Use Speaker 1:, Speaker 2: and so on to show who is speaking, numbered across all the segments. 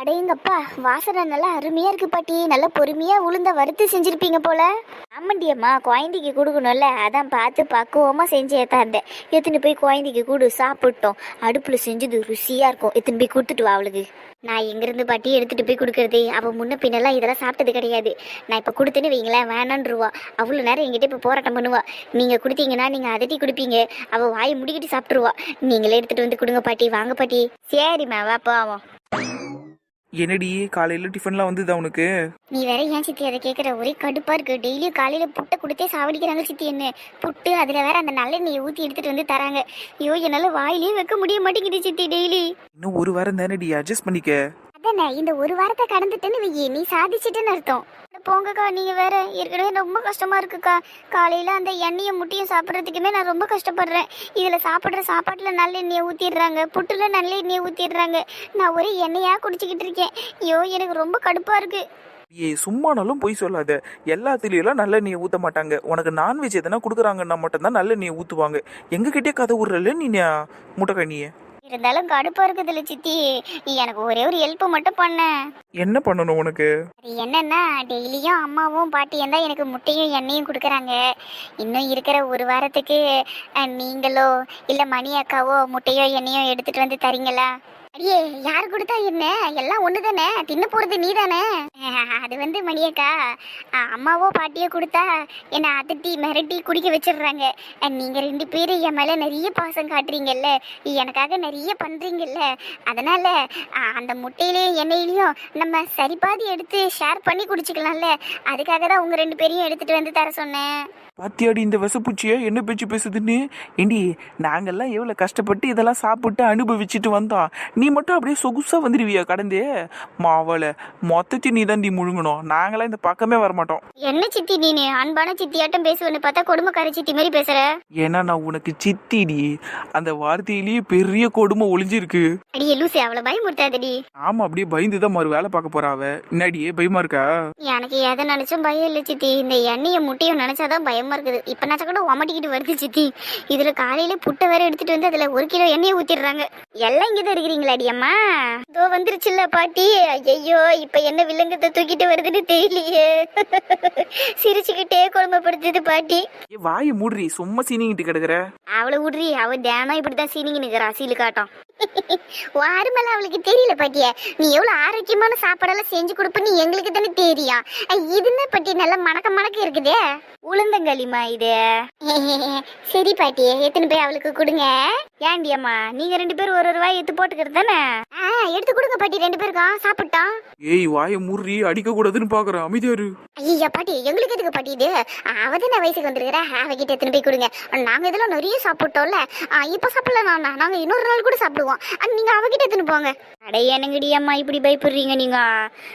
Speaker 1: அடேங்கப்பா வாசனை நல்லா அருமையா இருக்கு பாட்டி. நல்லா பொறுமையா உளுந்த வறுத்து செஞ்சிருப்பீங்க போல. ஆமாண்டியம்மா குழந்தைக்கு கொடுக்கணும்ல. அதான் பார்த்து பக்குவமா செஞ்சு ஏத்தாந்தேன். எடுத்துன்னு போய் குழந்தைக்கு கொடு சாப்பிட்டோம். அடுப்புல செஞ்சது ருசியா இருக்கும். எடுத்துன்னு போய் கொடுத்துட்டு வா அவளுக்கு. நான் எங்கேருந்து பாட்டி எடுத்துகிட்டு போய் கொடுக்குறதே? அவள் முன்ன பின்னெல்லாம் இதெல்லாம் சாப்பிட்டது கிடையாது. நான் இப்போ கொடுத்தேன்னு வைங்களேன் வேணான்ருவா அவ்வளோ நேரம் எங்கிட்ட இப்போ போராட்டம் பண்ணுவா. நீங்கள் கொடுத்தீங்கன்னா நீங்கள் அதட்டி கொடுப்பீங்க. அவள் வாயை முடிக்கிட்டு சாப்பிட்ருவா நீங்களே எடுத்துகிட்டு வந்து கொடுங்க பாட்டி. வாங்க பாட்டி. சரிம்மா வா போவோம்.
Speaker 2: என்னடி காலையில டிஃபன்லாம் வந்ததா உனக்கு?
Speaker 1: நீ வேற ஏன் சித்தி அதை கேட்குற ஒரே கடுப்பா இருக்கு. டெய்லியும் காலையில புட்டை கொடுத்தே சாவடிக்கிறாங்க சித்தி என்ன? புட்டு அதுல வேற அந்த நல்லெண்ணெயை ஊத்தி எடுத்துட்டு வந்து தராங்க. ஐயோ என்னால வாயிலே வைக்க முடிய மாட்டேங்குது சித்தி டெய்லி.
Speaker 2: இன்னும் ஒரு வாரம் தானடி அட்ஜஸ்ட் பண்ணிக்க.
Speaker 1: அதானே இந்த ஒரு வாரத்தை கடந்துட்டேன்னு வையே நீ சாதிச்சிட்டேன்னு அர்த்தம். போங்கக்கா நீங்கள் வேற ஏற்கனவே ரொம்ப கஷ்டமாக இருக்குக்கா. காலையில் அந்த எண்ணெயை முட்டையும் சாப்பிட்றதுக்குமே நான் ரொம்ப கஷ்டப்படுறேன். இதில் சாப்பிட்ற சாப்பாட்டில் நல்ல எண்ணெயை ஊற்றிடுறாங்க புட்டில் நல்ல எண்ணெயை ஊற்றிடுறாங்க நான் ஒரே எண்ணெயாக குடிச்சிக்கிட்டு இருக்கேன். ஐயோ எனக்கு ரொம்ப கடுப்பாக இருக்குது
Speaker 2: ஏ சும்மானாலும் போய் சொல்லாத. எல்லாத்துலேயும் நல்ல நீ ஊற்ற மாட்டாங்க. உனக்கு நான்வெஜ் எதனா கொடுக்குறாங்கன்னா மட்டும்தான் நல்ல நீ ஊற்றுவாங்க எங்ககிட்டே கதை விடுறல நீ முட்டைக்கண்ணியை
Speaker 1: இருந்தாலும் கடுப்பா இருக்குதுல்ல சித்தி. நீ எனக்கு ஒரே ஒரு ஹெல்ப் மட்டும் பண்ண.
Speaker 2: என்ன பண்ணணும் உனக்கு?
Speaker 1: அது என்னன்னா டெய்லியும் அம்மாவும் பாட்டியும் தான் எனக்கு முட்டையும் எண்ணெயும் கொடுக்குறாங்க. இன்னும் இருக்கிற ஒரு வாரத்துக்கு அஹ், நீங்களோ இல்லை மணி அக்காவோ முட்டையோ எண்ணெயோ எடுத்துட்டு வந்து தரீங்களா? அடியே யார் கொடுத்தா என்ன? எல்லாம் ஒன்று தானே தின்ன போகிறது நீ தானே அது வந்து மணியக்கா அம்மாவோ பாட்டியோ கொடுத்தா என்னை அதட்டி மிரட்டி குடிக்க வச்சிடுறாங்க. நீங்க ரெண்டு பேரும் என் மேலே நிறைய பாசம் காட்டுறீங்கல்ல? எனக்காக நிறைய பண்றீங்கல்ல? அதனால அந்த முட்டையிலையும் எண்ணெயிலையும் நம்ம சரிபாதி எடுத்து ஷேர் பண்ணி குடிச்சுக்கலாம்ல? அதுக்காக தான் உங்க ரெண்டு பேரையும் எடுத்துட்டு வந்து தர சொன்னேன்.
Speaker 2: பாத்தியாடி இந்த விசப்பூச்சிய? என்ன பேச்சு பேசுதுன்னு? ஏண்டி நாங்கெல்லாம் எவ்வளவு கஷ்டப்பட்டு இதெல்லாம் சாப்பிட்டு அனுபவிச்சுட்டு வந்தோம். நீ மட்டும் அப்படியே சொகுசா வந்துடுவியா கடந்தே? மாவளை மொத்தத்தையும் நீ தான் முழுங்கணும். நாங்களாம் இந்த பக்கமே வரமாட்டோம்.
Speaker 1: என்ன சித்தி நீனு அன்பான சித்தியாட்டம் பேசுவேன்னு பார்த்தா கொடுமைக்கார சித்தி மாதிரி பேசுற.
Speaker 2: ஏன்னா நான் உனக்கு சித்திடி. அந்த வார்த்தையிலேயே பெரிய கொடுமை ஒளிஞ்சிருக்கு.
Speaker 1: அடியே லூசி அவளை பயமுறுத்தாதடி.
Speaker 2: ஆமா அப்படியே பயந்து தான் மறு வேலை பார்க்க போறா அவ. என்னடியே பயமா இருக்கா?
Speaker 1: எனக்கு எதை நினைச்சும் பயம் இல்லை சித்தி. இந்த எண்ணெயை முட்டையும் நினைச்சாதான் பயமா இருக்குது. இப்ப நினைச்சா கூட உமட்டிக்கிட்டு வருது சித்தி. இதுல காலையில புட்டை வேற எடுத்துட்டு வந்து அதுல ஒரு கிலோ எண்ணெயை ஊத்திடுறாங்க. எல்லாம் இங்கதான் இருக்கிறீங்களா? அடியம்மா. இதோ வந்துருச்சுல்ல பாட்டி. ஐயோ இப்ப என்ன வில்லங்கத்தை தூக்கிட்டு வருதுன்னு தெரியலையே. சிரிச்சுக்கிட்டே குழம்பப்படுத்துது பாட்டி.
Speaker 2: ஏ வாயை மூடுறி சும்மா சீனிங்கிட்டு கிடக்குற?
Speaker 1: அவளை விட்றி அவ தினம் இப்படிதான் சீனிங்க நிக்கிறா சீலு காட்டம். வாருமல்ல அவளுக்கு தெரியல பாட்டிய. நீ எவ்வளவு ஆரோக்கியமான சாப்பாடெல்லாம் செஞ்சு கொடுப்பன்னு எங்களுக்கு தானே தெரியும். அஹ், இது என்ன பாட்டி நல்ல மணக்க மணக்க இருக்குதே. உளுந்தங்களிமா இது. சரி பாட்டி எத்தனை போய் அவளுக்கு கொடுங்க. ஏண்டி அம்மா நீங்க ரெண்டு பேரும் ஒரு ஒரு வாய் எடுத்து போட்டுக்கிறது தானே? எடுத்து கொடுங்க பாட்டி ரெண்டு பேருக்கும். சாப்பிட்டோம்.
Speaker 2: ஏய் வாயை மூடுறி அடிக்க கூடாதுன்னு பாக்குறேன் அமைதியாரு
Speaker 1: ஐயா பாட்டி எங்களுக்கு எதுக்கு பாட்டி இது? அவ தானே வயசுக்கு வந்துருக்கிறா. அவகிட்ட எத்தனை போய் கொடுங்க. நாங்க இதெல்லாம் நிறைய சாப்பிட்டோம்ல. இப்ப சாப்பிடலாம் நாங்க இன்னொரு நாள் கூட சாப்பிடுவோம். ஆ, நீங்கள் அவகிட்ட எடுத்துன்னு போங்க. அட என்னங்கடி அம்மா இப்படி பயப்படுறீங்க நீங்க?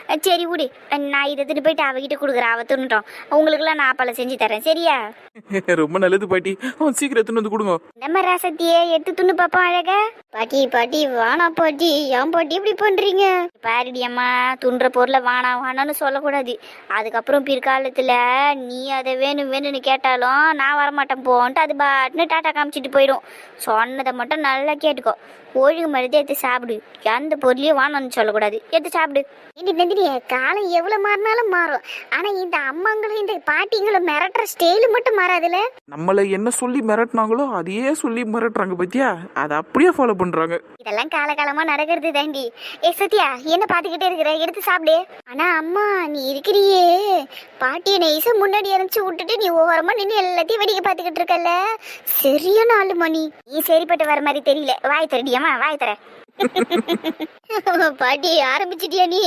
Speaker 1: அ, சரி விடு. நான் இதை எடுத்துட்டு போயிட்டு அவகிட்ட கொடுக்குறேன். அவ துண்ணுட்டோம் உங்களுக்குலாம் நான் பல செஞ்சு தரேன். சரியா?
Speaker 2: ரொம்ப நல்லது பாட்டி. சீக்கிரம் எடுத்துன்னு வந்து கொடுங்க.
Speaker 1: நம்ம ராசத்தியே? எடுத்து துண்ணு பாப்போம் அழகா. பாட்டி பாட்டி வானா பாட்டி. ஏன் பாட்டி இப்படி பண்றீங்க? பாருடி அம்மா துன்ற பொருளை வானா வானான்னு சொல்லக்கூடாது. அதுக்கப்புறம் பிற்காலத்துல நீ அதை வேணும் வேணும்னு கேட்டாலும் நான் வரமாட்டேன் போன்ட்டு அது பாட்டுன்னு டாட்டா காமிச்சிட்டு போயிடும். சொன்னதை மட்டும் நல்லா கேட்டுக்கோ. ஒழுங்கு மருந்து எடுத்து சாப்பிடு. எந்த பொருளையும் வானம்னு சொல்லக்கூடாது. எடுத்து சாப்பிடு. ஏண்டி நந்தினி காலம் எவ்வளவு மாறினாலும் மாறும். ஆனா இந்த அம்மாங்களும் இந்த பாட்டிங்களும் மிரட்டுற ஸ்டைலு மட்டும் மாறாதுல
Speaker 2: நம்மளை என்ன சொல்லி மிரட்டினாங்களோ அதையே சொல்லி மிரட்டுறாங்க பத்தியா? அதை அப்படியே ஃபாலோ பண்றாங்க.
Speaker 1: இதெல்லாம் காலகாலமா நடக்கிறது தாண்டி. ஏ சத்யா என்ன பாத்துக்கிட்டே இருக்கிற? எடுத்து சாப்பிடு. ஆனா அம்மா நீ இருக்கிறியே. பாட்டியை நெய்ஸ முன்னாடி அனுப்பிச்சு விட்டுட்டு நீ ஓரமா நின்று எல்லாத்தையும் வேடிக்கை பாத்துக்கிட்டு இருக்கல்ல? சரியான ஆளு மணி. நீ சரிப்பட்டு வர மாதிரி தெரியல. வாய் தரடியம்மா வாய் தர பாட்டி ஆரம்பிச்சிட்டியா நீ?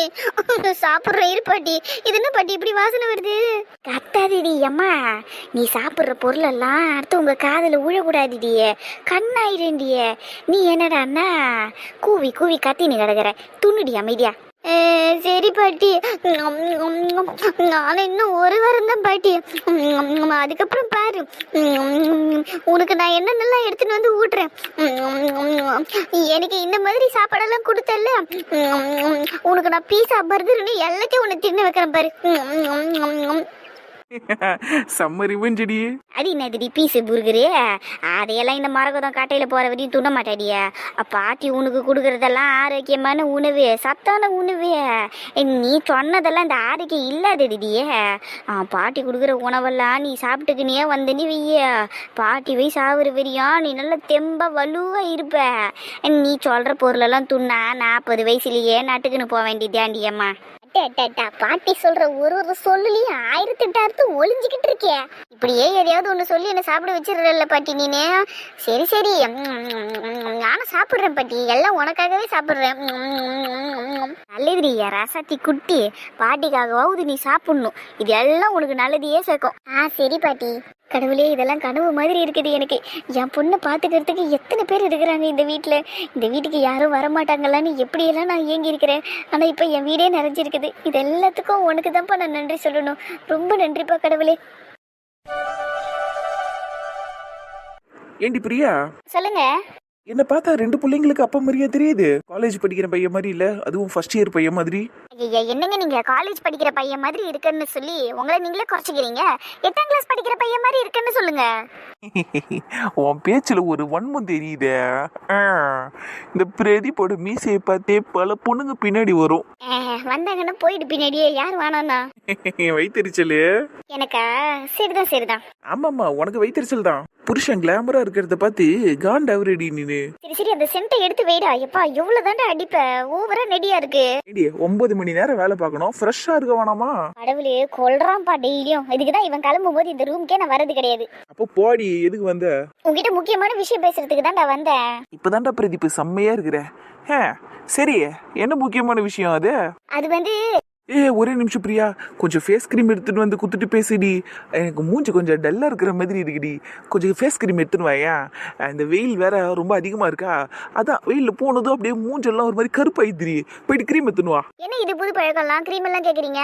Speaker 1: சாப்பிடுற இரு பாட்டி. இது என்ன பாட்டி இப்படி வாசனை வருது? கத்தாதடி அம்மா. நீ சாப்பிடுற பொருளெல்லாம் அடுத்து உங்க காதுல விழக்கூடாதுடி. கண்ணாயிரண்டிய நீ என்னடான்னா கூவி கூவி கத்தின்னு கிடக்குற. துண்ணுடி அமைதியா. சரி பாட்டி. நான் இன்னும் ஒரு வாரம் தான் பாட்டி அதுக்கப்புறம் பாரு. உனக்கு நான் என்னென்னலாம் எடுத்துன்னு வந்து ஊட்டுறேன். எனக்கு இந்த மாதிரி சாப்பாடெல்லாம் கொடுத்தல உனக்கு நான் பீஸா பர்கர்னு எல்லாத்தையும் உன்னை தின்னு வைக்கிறேன் பாரு.
Speaker 2: செம்ம ரிவெஞ்சடி
Speaker 1: அது என்னதுடி பீஸு புருகரு அதையெல்லாம் இந்த மரகதம் காட்டையில் போகிற வரையும் துண்ண மாட்டாடியா. பாட்டி உனக்கு கொடுக்குறதெல்லாம் ஆரோக்கியமான உணவு சத்தான உணவு. நீ சொன்னதெல்லாம் இந்த ஆரோக்கியம் இல்லாதடியே பாட்டி கொடுக்குற உணவெல்லாம் நீ சாப்பிட்டுக்கினே வந்தனி நீ வெய்ய பாட்டி போய் சாகுற வரையும் நீ நல்லா தெம்ப வலுவாக இருப்ப. நீ சொல்கிற பொருளெல்லாம் துண்ணா நாற்பது வயசுலயே நட்டுக்குன்னு போக வேண்டியதாண்டியம்மா பாட்டி சொல்ற ஒரு ஒரு சொல்லுலயும் ஆயிரத்தி எட்டு அர்த்தம் ஒளிஞ்சுக்கிட்டு இருக்கே. இப்படியே எதையாவது ஒண்ணு சொல்லி என்ன சாப்பிட வச்சிடல பாட்டி நீனே. சரி சரி. நானும் சாப்பிடுறேன் பாட்டி. எல்லாம் உனக்காகவே சாப்பிடுறேன். நல்லதுடி ரசத்தி குட்டி. பாட்டிக்காகவாவது நீ சாப்பிடணும். இது எல்லாம் உனக்கு நல்லதையே சேர்க்கும். ஆ சரி பாட்டி. கடவுளே இதெல்லாம் கனவு மாதிரி இருக்குது எனக்கு. என் பொண்ணை பார்த்துக்கிறதுக்கு எத்தனை பேர் இருக்கிறாங்க இந்த வீட்டில் இந்த வீட்டுக்கு யாரும் வரமாட்டாங்களான்னு எப்படியெல்லாம் நான் ஏங்கி இருக்கிறேன் ஆனால் இப்போ என் வீடே நிறைஞ்சிருக்குது. இது எல்லாத்துக்கும் உனக்கு தான்ப்பா நான் நன்றி சொல்லணும். ரொம்ப நன்றிப்பா கடவுளே.
Speaker 2: ஏண்டி பிரியா?
Speaker 1: சொல்லுங்க.
Speaker 2: என்ன பார்த்தா ரெண்டு பிள்ளைங்களுக்கு அப்பா மாதிரியா தெரியுது. காலேஜ் படிக்கிற பையன் மாதிரி இல்ல அதுவும் ஃபர்ஸ்ட் இயர் பையன் மாதிரி.
Speaker 1: ஐயா என்னங்க நீங்க காலேஜ் படிக்கிற பையன் மாதிரி இருக்குன்னு சொல்லி உங்களை நீங்களே குறைச்சிக்கிறீங்க? எட்டாம் கிளாஸ் படிக்கிற பையன் மாதிரி இருக்குன்னு சொல்லுங்க.
Speaker 2: உன் பேச்சுல ஒரு வன்மம் தெரியுதே. ஆ, இந்த பிரதீப்போட மீசையை பார்த்தே பல பொண்ணுங்க பின்னாடி வரும்.
Speaker 1: அஹ், வந்தாங்கன்னா போயிட்டு பின்னாடியே யார் வேணாண்ணா
Speaker 2: வைத்தறிச்சலு.
Speaker 1: எனக்கா சரிதான் சரிதான்.
Speaker 2: ஆமாம்மா உனக்கு வைத்தறிச்சல் தான். புருஷன் கிளாமரா இருக்கிறத பார்த்து காண்டாவரடி நீனு
Speaker 1: சரி சரி அந்த சென்ட்டை எடுத்து வைடா. எப்பா எவ்வளவு தாண்டா அடிப்ப? ஓவரா நெடியா இருக்கு.
Speaker 2: ஒன்பது மணி நேரம் வேலை பார்க்கணும். ஃப்ரெஷ்ஷா இருக்க வேணாமா?
Speaker 1: கடவுளே கொல்றான்ப்பா டெய்லியும். இதுக்கு தான் இவன் கிளம்பும் போது இந்த ரூம்க்கே நான் வரது கிடையாது.
Speaker 2: அப்போ போடி எதுக்கு வந்த?
Speaker 1: உங்ககிட்ட முக்கியமான விஷயம் பேசுறதுக்கு தான்டா வந்தேன்.
Speaker 2: இப்பதான்டா பிரதீப் செம்மையா இருக்கிற. ஹே சரி என்ன முக்கியமான விஷயம் அது?
Speaker 1: அது வந்து
Speaker 2: ஏ ஒரே நிமிஷம் பிரியா. கொஞ்சம் ஃபேஸ் க்ரீம் எடுத்துட்டு வந்து குத்துட்டு பேசுடி. எனக்கு மூஞ்சி கொஞ்சம் டல்லா இருக்கிற மாதிரி இருக்குடி. கொஞ்சம் ஃபேஸ் க்ரீம் எடுத்துன்னு வாயா. இந்த வெயில் வேற ரொம்ப அதிகமா இருக்கா. அதான் வெயிலில் போனதும் அப்படியே மூஞ்செல்லாம் ஒரு மாதிரி கருப்பாயிடுறி போயிட்டு க்ரீம் எடுத்துன்னு வா.
Speaker 1: என்ன இது புது பழக்கம்லாம்? க்ரீம் எல்லாம் கேக்குறீங்க?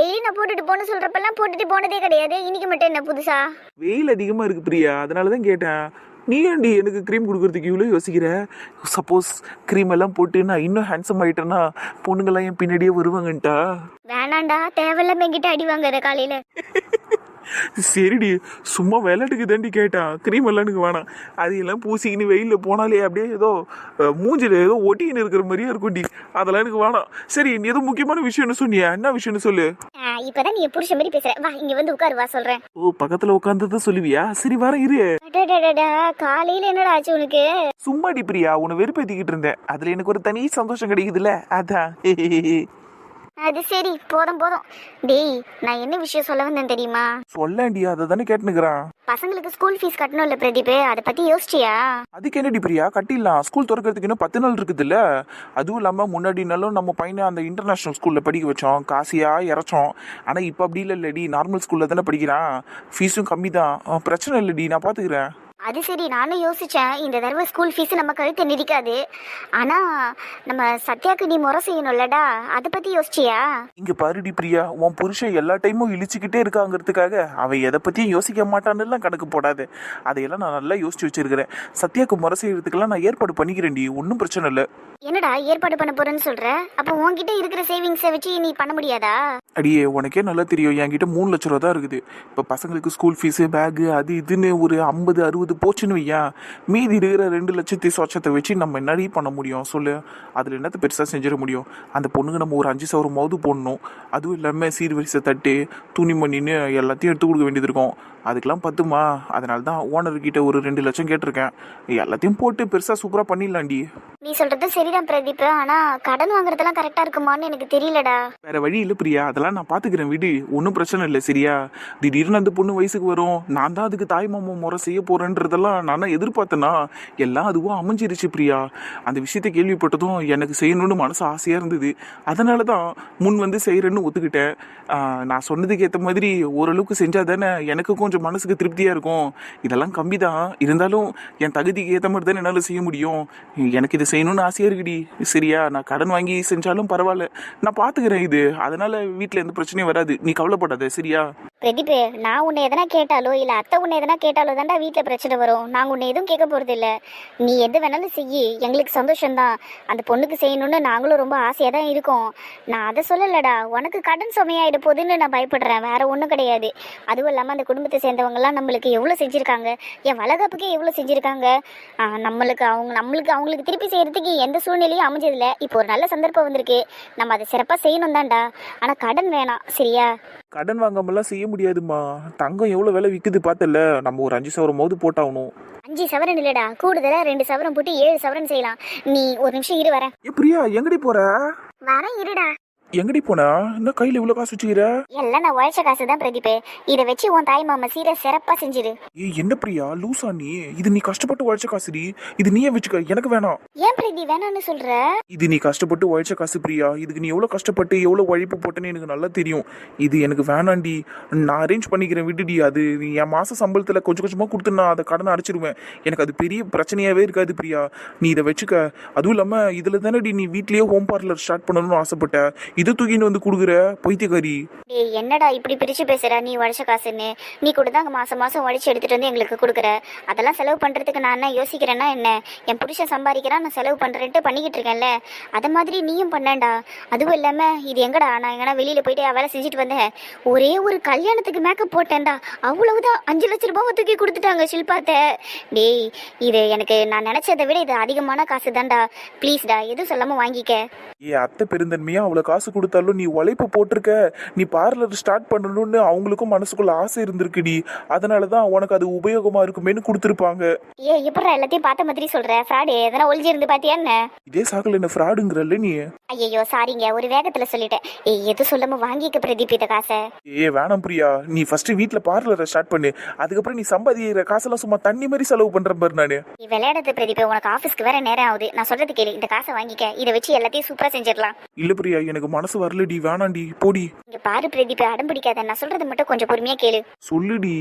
Speaker 1: டெய்லி நான் போட்டுட்டு போன சொல்றப்பெல்லாம் போட்டுட்டு போனதே கிடையாது. இன்னைக்கு மட்டும் என்ன புதுசா?
Speaker 2: வெயில் அதிகமா இருக்கு பிரியா. அதனால தான் கேட்டேன். நீ ஏன்டி எனக்கு க்ரீம் கொடுக்கறதுக்கு இவ்வளோ யோசிக்கிற? சப்போஸ் க்ரீம் எல்லாம் போட்டு நான் இன்னும் ஹேண்ட்ஸம் ஆயிட்டேன்னா பொண்ணுங்கெல்லாம் என் பின்னாடியே வருவாங்கன்ட்டா?
Speaker 1: வேணாண்டா தேவையில்லாம என்கிட்ட அடி வாங்குற காலையில.
Speaker 2: சரிடி சும்மா விளையாட்டுக்கு தாண்டி கேட்டான் க்ரீம் எல்லாம் வேணாம். அதையெல்லாம் பூசிக்கின்னு வெயிலில் போனாலே அப்படியே ஏதோ மூஞ்சில ஏதோ ஒட்டிக்கின்னு இருக்கிற மாதிரியே இருக்கும்டி. அதெல்லாம் எனக்கு வேணாம். சரி நீ ஏதோ முக்கியமான விஷயம்னு சொன்னியா? என்ன விஷயம்னு சொல்லு.
Speaker 1: இப்பதான் நீ புருஷ மாதிரி பேசுற. வா இங்க வந்து உட்காரு வா சொல்றேன்.
Speaker 2: ஓ பக்கத்தில் உட்காந்து சொல்லுவியா? சரி வர இரு.
Speaker 1: காலையில என்னடா ஆச்சு உனக்கு?
Speaker 2: சும்மாடி பிரியா உன்னை வெறுப்பேத்திக்கிட்டு இருந்தேன். அதுல எனக்கு ஒரு தனி சந்தோஷம் கிடைக்குதுல்ல? அதான்.
Speaker 1: அது சரி போதும் போதும். டேய் நான் என்ன விஷயம் சொல்ல வந்தேன் தெரியுமா?
Speaker 2: சொல்லாண்டி அதை தானே கேட்டுனுக்குறான்.
Speaker 1: பசங்களுக்கு ஸ்கூல் ஃபீஸ் கட்டணும்ல பிரதீப் அதை பத்தி யோசிச்சியா?
Speaker 2: அதுக்கு என்னடி பிரியா? கட்டிடலாம். ஸ்கூல் திறக்கிறதுக்கு இன்னும் பத்து நாள் இருக்குதுல்ல. அதுவும் இல்லாமல் முன்னாடினாலும் நம்ம பையனை அந்த இன்டர்நேஷ்னல் ஸ்கூலில் படிக்க வச்சோம். காசியாக இறச்சோம். ஆனால் இப்போ அப்படி இல்லை இல்லடி நார்மல் ஸ்கூலில் தானே படிக்கிறான். ஃபீஸும் கம்மி தான் பிரச்சனை இல்லடி. நான் பார்த்துக்கிறேன்
Speaker 1: அது சரி நானும் யோசித்தேன் இந்த தடவை ஸ்கூல் ஃபீஸு நம்ம கழுத்து நிதிக்காது ஆனால் நம்ம சத்யாக்கு நீ முறை செய்யணும்லடா. அதை பற்றி யோசிச்சியா?
Speaker 2: இங்கே பாருடி பிரியா உன் புருஷன் எல்லா டைமும் இழிச்சுக்கிட்டே இருக்காங்கிறதுக்காக அவன் எதை பற்றியும் யோசிக்க மாட்டான்னுலாம் கணக்கு போடாது. அதையெல்லாம் நான் நல்லா யோசிச்சு வச்சிருக்கிறேன். சத்யாக்கு முறை செய்யறதுக்கெல்லாம் நான் ஏற்பாடு பண்ணிக்கிறேன்டி ஒன்றும் பிரச்சனை இல்லை.
Speaker 1: என்னடா ஏற்பாடு பண்ண போறேன்னு சொல்ற? அப்போ உன்கிட்ட இருக்கிற சேவிங்ஸை வச்சு நீ பண்ண முடியாதா?
Speaker 2: அடியே உனக்கே நல்லா தெரியும். என்கிட்ட மூணு லட்ச ரூபா தான் இருக்குது. இப்போ பசங்களுக்கு ஸ்கூல் ஃபீஸு பேகு அது இதுன்னு ஒரு ஐம்பது அறுபது போச்சுன்னு வையா மீதி இருக்கிற ரெண்டு லட்சத்தி சொச்சத்தை வச்சு நம்ம என்னடி பண்ண முடியும்? சொல்லு. அதில் என்னத்தை பெருசாக செஞ்சிட முடியும்? அந்த பொண்ணுக்கு நம்ம ஒரு அஞ்சு சவரமாவது போடணும். அதுவும் இல்லாமல் சீர்வரிசை தட்டு துணி மணின்னு எல்லாத்தையும் எடுத்து கொடுக்க வேண்டியது இருக்கும். அதுக்கெல்லாம் பத்துமா? அதனால தான் ஓனர்கிட்ட ஒரு ரெண்டு லட்சம் கேட்டிருக்கேன். எல்லாத்தையும் போட்டு பெருசாக சூப்பராக பண்ணிடலாண்டி.
Speaker 1: நீ சொல்றது சரிதான் பிரதீப். ஆனா கடன் வாங்குறதெல்லாம் கரெக்டா இருக்குமான்னு எனக்கு தெரியலடா.
Speaker 2: வேற வழி இல்லை பிரியா. அதெல்லாம் நான் பாத்துக்கிறேன் விடு. ஒன்றும் பிரச்சனை இல்லை சரியா? திடீர்னு அந்த பொண்ணு வயசுக்கு வரும். நான் தான் அதுக்கு தாய் மாமா முறை செய்ய போறேன்றதெல்லாம் நான் தான் எதிர்பார்த்தேனா? எல்லாம் அதுவும் அமைஞ்சிருச்சு பிரியா. அந்த விஷயத்தை கேள்விப்பட்டதும் எனக்கு செய்யணும்னு மனசு ஆசையா இருந்தது. அதனால தான் முன் வந்து செய்யறேன்னு ஒத்துக்கிட்டேன். நான் சொன்னதுக்கு ஏற்ற மாதிரி ஓரளவுக்கு செஞ்சா தானே எனக்கு கொஞ்சம் கொஞ்சம் மனசுக்கு திருப்தியாக இருக்கும். இதெல்லாம் கம்மி தான் இருந்தாலும் என் தகுதிக்கு ஏற்ற மாதிரி தான் என்னால் செய்ய முடியும். எனக்கு இது செய்யணும்னு ஆசையாக இருக்குடி. சரியா நான் கடன் வாங்கி செஞ்சாலும் பரவாயில்ல. நான் பார்த்துக்கிறேன் இது. அதனால் வீட்டில் எந்த பிரச்சனையும் வராது. நீ கவலைப்படாத சரியா?
Speaker 1: பிரதீப் நான் உன்னை எதனா கேட்டாலோ இல்லை அத்தை உன்னை எதனா கேட்டாலோ தான்டா வீட்டில் பிரச்சனை வரும். நாங்கள் உன்னை எதுவும் கேட்க போகிறது இல்லை. நீ எது வேணாலும் செய்யி. எங்களுக்கு சந்தோஷம்தான். அந்த பொண்ணுக்கு செய்யணும்னு நாங்களும் ரொம்ப ஆசையாக தான் இருக்கோம். நான் அதை சொல்லலடா. உனக்கு கடன் சுமையாயிட போகுதுன்னு நான் பயப்படுறேன். வேற ஒன்றும் கிடையாது. அதுவும் இல்லாமல் அந்த குடும்பத்தை சேர்ந்தவங்கலாம் நம்மளுக்கு எவ்வளோ செஞ்சுருக்காங்க? என் வளகாப்புக்கே எவ்வளோ செஞ்சுருக்காங்க? நம்மளுக்கு அவங்க நம்மளுக்கு அவங்களுக்கு திருப்பி செய்கிறதுக்கு எந்த சூழ்நிலையும் அமைஞ்சதில்ல. இப்போ ஒரு நல்ல சந்தர்ப்பம் வந்திருக்கு. நம்ம அதை சிறப்பாக செய்யணும் தான்டா. ஆனால் கடன் வேணாம் சரியா?
Speaker 2: கடன் வாங்காமலாம் செய்ய முடியாதுமா தங்கம் எவ்வளோ விலை விற்குது பார்த்தல நம்ம ஒரு அஞ்சு சவரமாவது போட்டாகணும்.
Speaker 1: அஞ்சு சவரன் இல்லடா. கூடுதலா ரெண்டு சவரன் போட்டு ஏழு சவரன் செய்யலாம். நீ ஒரு நிமிஷம் இரு வரேன்.
Speaker 2: பிரியா எங்கடி போற?
Speaker 1: வரேன் இருடா.
Speaker 2: எங்கடி போனா? என்ன கையில் இவ்வளோ காசு வச்சுக்கிற?
Speaker 1: எல்லாம் நான் உழைச்ச காசு தான் பிரதீப். இதை வச்சு உன் தாய் மாமா சீரை சிறப்பா செஞ்சிரு.
Speaker 2: ஏய் என்ன பிரியா? லூசா நீ. இது நீ கஷ்டப்பட்டு உழைச்ச காசுடி. இது நீயே வச்சுக்க. எனக்கு வேணாம்.
Speaker 1: ஏன் பிரதி வேணாம்னு சொல்ற?
Speaker 2: இது நீ கஷ்டப்பட்டு உழைச்ச காசு பிரியா. இதுக்கு நீ எவ்வளோ கஷ்டப்பட்டு எவ்வளோ உழைப்பு போட்டேன்னு எனக்கு நல்லா தெரியும். இது எனக்கு வேணாண்டி நான் அரேஞ்ச் பண்ணிக்கிறேன் விடுடி அது. நீ என் மாச சம்பளத்தில் கொஞ்சம் கொஞ்சமாக கொடுத்து நான் அதை கடனை அடைச்சிருவேன். எனக்கு அது பெரிய பிரச்சனையாவே இருக்காது பிரியா. நீ இதை வச்சுக்க. அதுவும் இல்லாமல் இதில் தானடி நீ வீட்லயே ஹோம் பார்லர் ஸ்டார்ட் பண்ணணும்னு ஆசைப்பட்ட. இதை தூக்கின்னு வந்து கொடுக்குற? பைத்தியக்காரி.
Speaker 1: டேய் என்னடா இப்படி பிரிச்சு பேசுற? நீ உழைச்ச காசுன்னு. நீ கூட தான் மாசம் மாசம் உழைச்சு எடுத்துட்டு வந்து எங்களுக்கு கொடுக்குற. அதெல்லாம் செலவு பண்றதுக்கு நான் என்ன யோசிக்கிறேன்னா என்ன? என் புருஷன் சம்பாதிக்கிறான் நான் செலவு பண்றேன்ட்டு பண்ணிக்கிட்டு இருக்கேன்ல. அத மாதிரி நீயும் பண்ணேன்டா. அதுவும் இல்லாம இது எங்கடா? நான் எங்கனா வெளியில போயிட்டு வேலை செஞ்சுட்டு வந்தேன். ஒரே ஒரு கல்யாணத்துக்கு மேக்கப் போட்டேன்டா. அவ்வளவுதான் அஞ்சு லட்ச ரூபாய் தூக்கி கொடுத்துட்டாங்க ஷில்பாத்த. டேய் இது எனக்கு நான் நினைச்சதை விட இது அதிகமான காசு தான்டா ப்ளீஸ்டா எதுவும் சொல்லாம வாங்கிக்க.
Speaker 2: ஏ அத்தை பெருந்தன்மையா அவ்வளோ காசு கொடுத்தாலும் நீ உழைப்பு போட்டிருக்க. நீ பார்லர் ஸ்டார்ட் பண்ணணும்னு அவங்களுக்கும் மனசுக்குள்ள ஆசை இருந்திருக்குடி அதனால தான் உனக்கு அது உபயோகமா இருக்குமேன்னு கொடுத்துருப்பாங்க.
Speaker 1: ஏ எப்படா எல்லாத்தையும் பார்த்த மாதிரி சொல்ற? ஃப்ராடு எதனா ஒளிஞ்சு இருந்து பாத்தியா என்ன?
Speaker 2: இதே சாக்கில் என்ன ஃப்ராடுங்கிறல்ல நீ?
Speaker 1: ஐயோ சாரிங்க ஒரு வேகத்துல சொல்லிட்டேன். ஏய் எது சொல்லாம வாங்கிக்க பிரதீப் இத காசை?
Speaker 2: ஏ வேணாம் பிரியா. நீ ஃபர்ஸ்ட் வீட்டில் பார்லரை ஸ்டார்ட் பண்ணு. அதுக்கப்புறம் நீ சம்பாதிக்கிற காசெல்லாம் சும்மா தண்ணி மாதிரி செலவு பண்றேன் பாரு நானு.
Speaker 1: நீ விளையாடுறது பிரதீப் உனக்கு ஆஃபீஸ்க்கு வேற நேரம் ஆகுது. நான் சொல்றது கேளு. இந்த காசை வாங்கிக்க. இதை வச்சு எல்லாத்தையும் சூப்பரா செஞ்சிடலாம்.
Speaker 2: இல்ல பிரியா எனக்கு மனசு வரலடி வேணாண்டி போடி.
Speaker 1: இங்க பாரு பிரதீப் அடம் பிடிக்காத. நான் சொல்றது மட்டும் கொஞ்சம் பொறுமையா கேளு.
Speaker 2: சொல்லுடி.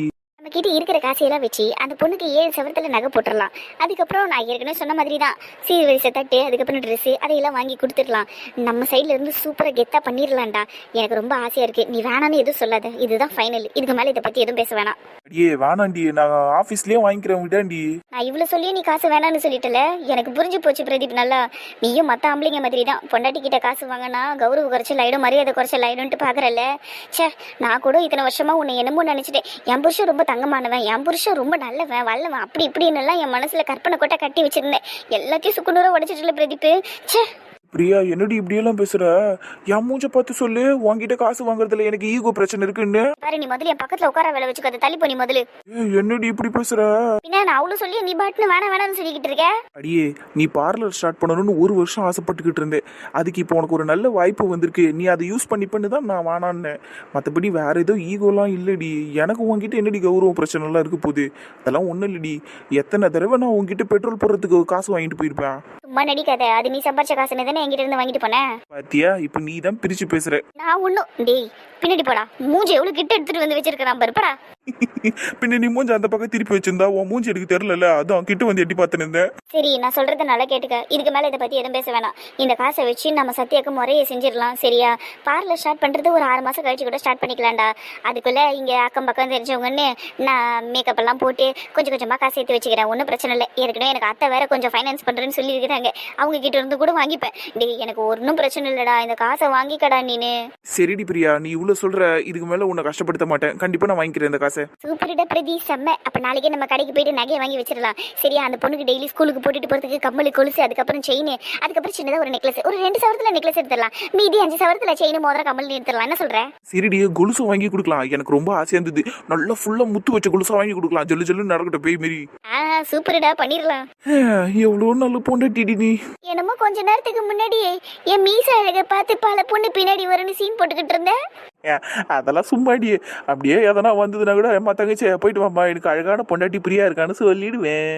Speaker 1: நம்ம கிட்ட இருக்கிற காசையெல்லாம் வச்சு அந்த பொண்ணுக்கு ஏழு சவரத்துல நகை போட்டுடலாம் அதுக்கப்புறம் நான் ஏற்கனவே சொன்ன மாதிரி தான் சீர்வரிசை தட்டு அதுக்கப்புறம் ட்ரெஸ்ஸு அதையெல்லாம் வாங்கி கொடுத்துடலாம். நம்ம சைட்ல இருந்து சூப்பரா கெத்தா பண்ணிடலாம்டா. எனக்கு ரொம்ப ஆசையா இருக்கு. நீ வேணான்னு எதுவும் சொல்லாத. இதுதான் ஃபைனல் இதுக்கு மேல இதை பத்தி எதுவும் பேச வேணாம்.
Speaker 2: அடியே வேணாண்டி நான் ஆஃபீஸ்லயே வாங்கிக்கிறேன் விடாண்டி
Speaker 1: நான் இவ்வளவு சொல்லியும் நீ காசு வேணாம்னு சொல்லிட்டல. எனக்கு புரிஞ்சு போச்சு பிரதீப் நல்லா. நீயும் மத்த ஆம்பளைங்க மாதிரி தான் பொண்டாட்டி கிட்ட காசு வாங்கினா கௌரவ குறைச்சல் ஆயிடும் மரியாதை குறைச்சல் ஆயிடும்ட்டு பாக்குறல ச்சே நான் கூட இத்தனை வருஷமா உன்னை என்னமோ நினைச்சிட்டேன். என் புருஷன் ரொம்ப தங்கமானவன். என் புருஷன் ரொம்ப நல்லவன் வல்லவன். அப்படி இப்படின்னு எல்லாம் என் மனசுல கற்பனை கொட்டை கட்டி வச்சிருந்தேன். எல்லாத்தையும் சுக்குநூறாக உடைச்சிட்டுல பிரதீப் ச்சே.
Speaker 2: பிரியா என்னடி இப்படியெல்லாம் பேசுற? என் மூஞ்ச பார்த்து சொல்லு. உன்கிட்ட காசு வாங்குறதுல எனக்கு ஈகோ பிரச்சனை இருக்குன்னு.
Speaker 1: பாரு நீ முதல்ல என் பக்கத்துல உட்கார வேலை வச்சுக்கோ. தள்ளி போ நீ முதல்ல.
Speaker 2: என்னடி இப்படி பேசுற?
Speaker 1: பின்ன நான் அவ்வளவு சொல்லி நீ பாட்டுன்னு வேணாம் வேணாம்னு சொல்லிக்கிட்டு இருக்க.
Speaker 2: அடியே நீ பார்லர் ஸ்டார்ட் பண்ணணும்னு ஒரு வருஷம் ஆசைப்பட்டுக்கிட்டு இருந்தேன். அதுக்கு இப்போ உனக்கு ஒரு நல்ல வாய்ப்பு வந்திருக்கு. நீ அதை யூஸ் பண்ணிப்பன்னு தான் நான் வேணான்னேன் மற்றபடி வேற ஏதோ ஈகோலாம் இல்லடி. எனக்கு உன்கிட்ட என்னடி கௌரவம் பிரச்சனைலாம் இருக்க போகுது? அதெல்லாம் ஒன்றும் இல்லடி. எத்தனை தடவை நான் உன்கிட்ட பெட்ரோல் போடுறதுக்கு காசு வாங்கிட்டு போயிருப்பேன்?
Speaker 1: சும்மா நடிக்காத. அது நீ சம்பாரிச்ச காசுன்னு தானே என்கிட்ட இருந்து வாங்கிட்டு போனேன்
Speaker 2: பாத்தியா இப்போ நீ தான் பிரிச்சு பேசுற.
Speaker 1: நான் ஒன்றும் டேய் பின்னாடி போடா. மூஞ்சி எவ்வளவு கிட்ட எடுத்துட்டு வந்து வச்சிருக்கிறான் பாரு போடா.
Speaker 2: பின்ன நீ மூஞ்சி அந்த பக்கம் திருப்பி வச்சிருந்தா உன் மூஞ்சி எனக்கு தெரியல அதான் கிட்ட வந்து எட்டி பார்த்துன்னு இருந்தேன்.
Speaker 1: சரி நான் சொல்றத நல்லா கேட்டுக்க. இதுக்கு மேல இதை பத்தி எதுவும் பேச வேணாம். இந்த காசை வச்சு நம்ம சத்யாக்கு முறையை செஞ்சிடலாம் சரியா? பார்லர் ஸ்டார்ட் பண்றது ஒரு ஆறு மாசம் கழிச்சு கூட ஸ்டார்ட் பண்ணிக்கலாம்டா. அதுக்குள்ள இங்க அக்கம் பக்கம் தெரிஞ்சவங்கன்னு நான் மேக்கப் எல்லாம் போட்டு கொஞ்சம் கொஞ்சமா காசு சேர்த்து வச்சுக்கிறேன். ஒன்றும் பிரச்சனை இல்லை. ஏற்கனவே எனக்கு அத்தை வேற கொஞ்சம் ஃபைனான்ஸ் பண்றேன்னு சொல்லி இருக்கிறாங்க அவங்க கிட்ட இருந்து கூட வாங்கிப்பேன். டேய் எனக்கு ஒன்றும் பிரச்சனை இல்லடா. இந்த காசை வாங்கிக்கடா நீனு.
Speaker 2: சரிடி பிரியா நீ இவ்வளவு சொல்ற இதுக்கு மேல உன்னை கஷ்டப்படுத்த மாட்டேன். கண்டிப்பா நான் வாங்கிக்கிறேன் இந்த காசை.
Speaker 1: சூப்பரிட பிரதி செம்ம. அப்ப நாளைக்கே நம்ம கடைக்கு போயிட்டு நகையை வாங்கி வச்சிடலாம். சரியா அந்த பொண்ணுக்கு டெய்லி ஸ்கூலுக்கு போட்டுட்டு போறதுக்கு கம்மல் கொலுசு அதுக்கப்புறம் செயின் அதுக்கப்புறம் சின்னதா ஒரு நெக்லஸ் ஒரு ரெண்டு சவரத்துல நெக்லஸ் எடுத்துடலாம். மீதி அஞ்சு சவரத்துல செயின் மோதிரம் கம்மல் எடுத்துடலாம். என்ன சொல்ற?
Speaker 2: சரிடி கொலுசு வாங்கி கொடுக்கலாம். எனக்கு ரொம்ப ஆசையா இருந்தது. நல்லா ஃபுல்லா முத்து வச்ச கொலுசா வாங்கி கொடுக்கலாம். ஜல்லு ஜல்லு நடக்கட்டும் பேய் மாரி.
Speaker 1: ஆ சூப்பரிடா பண்ணிடலாம்.
Speaker 2: எவ்வளோ நல்ல பொண்டாட்டிடி நீ.
Speaker 1: என்னமோ கொஞ்ச நேரத்துக்கு முன்னாடி என் மீச அழகை பார்த்து பல பொண்ணு பின்னாடி வரும்னு சீன் போட்டுக்கிட்டு இருந்தேன்
Speaker 2: அதெல்லாம் சும்மாடி அப்படியே எதனா வந்ததுன்னா கூட அம்மா தங்கச்சி போயிட்டு வாம்மா. எனக்கு அழகான பொண்டாட்டி பிரியா இருக்கான்னு சொல்லிடுவேன்.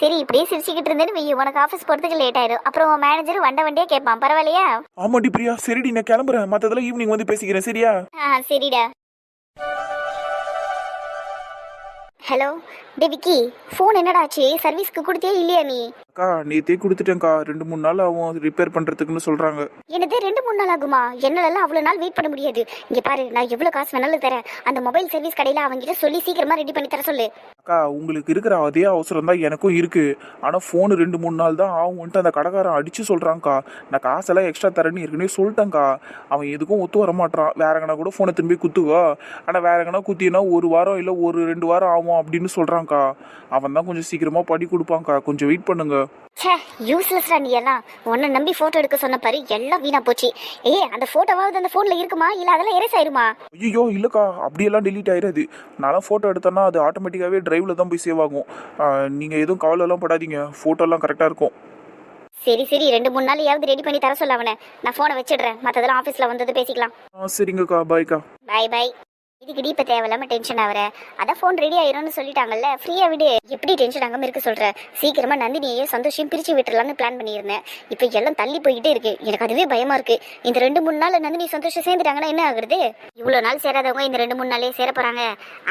Speaker 1: சரி இப்படியே சிரிச்சுக்கிட்டு இருந்தேன்னு வெய்ய உனக்கு ஆஃபீஸ் போறதுக்கு லேட் ஆயிடும் அப்புறம் உன் மேனேஜர் வண்ட வண்டியா கேட்பான் பரவாயில்லையா?
Speaker 2: ஆமாடி பிரியா சரிடி நான் கிளம்புறேன். மத்ததெல்லாம் ஈவினிங் வந்து பேசிக்கிறேன் சரியா?
Speaker 1: ஆ சரிடா. ஹலோ டே விக்கி ஃபோன் என்னடா ஆச்சு? சர்வீஸ்க்கு கொடுத்தியா இல்லையா நீ?
Speaker 2: அக்கா நேத்தே கொடுத்துட்டேன்க்கா. ரெண்டு மூணு நாள் ஆகும் ரிப்பேர் பண்ணுறதுக்குன்னு சொல்கிறாங்க
Speaker 1: என்னது ரெண்டு மூணு நாள் ஆகுமா? என்னால அவ்வளோ நாள் வெயிட் பண்ண முடியாது. இங்கே பாரு நான் எவ்வளோ காசு வேணாலும் தரேன். அந்த மொபைல் சர்வீஸ் கடையில் அவங்ககிட்ட சொல்லி சீக்கிரமா ரெடி பண்ணி தர சொல்லு.
Speaker 2: அக்கா உங்களுக்கு இருக்கிற அதே அவசரம் தான் எனக்கும் இருக்கு. ஆனால் ஃபோன் ரெண்டு மூணு நாள் தான் ஆகும்ன்ட்டு அந்த கடைக்காரன் அடிச்சு சொல்கிறாங்க்கா நான் காசெல்லாம் எக்ஸ்ட்ரா தரேன்னு ஏற்கனவே சொல்லிட்டேன்க்கா. அவன் எதுக்கும் ஒத்து வர மாட்டான் வேற எங்கனா கூட ஃபோனை திரும்பி குத்துவா? ஆனால் வேற எங்கனா குத்தினா ஒரு வாரம் இல்லை ஒரு ரெண்டு வாரம் ஆகும் அப்படின்னு சொல்கிறாங்க்கா அவன் தான் கொஞ்சம் சீக்கிரமாக படி கொடுப்பாங்க்கா கொஞ்சம் வெயிட் பண்ணுங்க.
Speaker 1: ச்சே யூஸ்லெஸ்டா நீ எல்லாம். உன்னை நம்பி ஃபோட்டோ எடுக்க சொன்ன பாரு எல்லாம் வீணா போச்சு. ஏய் அந்த ஃபோட்டோவாவது அந்த ஃபோனில் இருக்குமா? இல்லை அதெல்லாம் எரேஸ் ஆயிருமா?
Speaker 2: ஐயோ இல்லைக்கா அப்படியெல்லாம் delete ஆயிடாது நான்லாம் ஃபோட்டோ எடுத்தேன்னா அது ஆட்டோமேட்டிக்காகவே டிரைவில் தான் போய் சேவ் ஆகும். நீங்கள் எதுவும் கவலைலாம் படாதீங்க. ஃபோட்டோலாம் கரெக்டாக இருக்கும்.
Speaker 1: சரி சரி ரெண்டு மூணு நாளையாவது ரெடி பண்ணி தர சொல்ல அவனை. நான் ஃபோனை வச்சிடுறேன். மற்றதெல்லாம் ஆஃபீஸில் வந்தது பேசிக்கலாம்.
Speaker 2: ஆ சரிங்கக்கா பாய்க்கா
Speaker 1: பை பை இதுக்கிடி இப்போ தேவையில்லாம டென்ஷன் ஆகுற? அதான் ஃபோன் ரெடி ஆயிரும்னு சொல்லிட்டாங்கல்ல. ஃப்ரீயாக விடு. எப்படி டென்ஷன் ஆகாமல் இருக்க சொல்கிற சீக்கிரமா நந்தினியையும் சந்தோஷம் பிரித்து விட்டுறலாம்னு பிளான் பண்ணியிருந்தேன். இப்போ எல்லாம் தள்ளி போய்கிட்டே இருக்கு. எனக்கு அதுவே பயமா இருக்கு. இந்த ரெண்டு மூணு நாள் நந்தினி சந்தோஷம் சேர்ந்துட்டாங்கன்னா என்ன ஆகுறது? இவ்வளோ நாள் சேராதவங்க இந்த ரெண்டு மூணு நாளே சேர போறாங்க.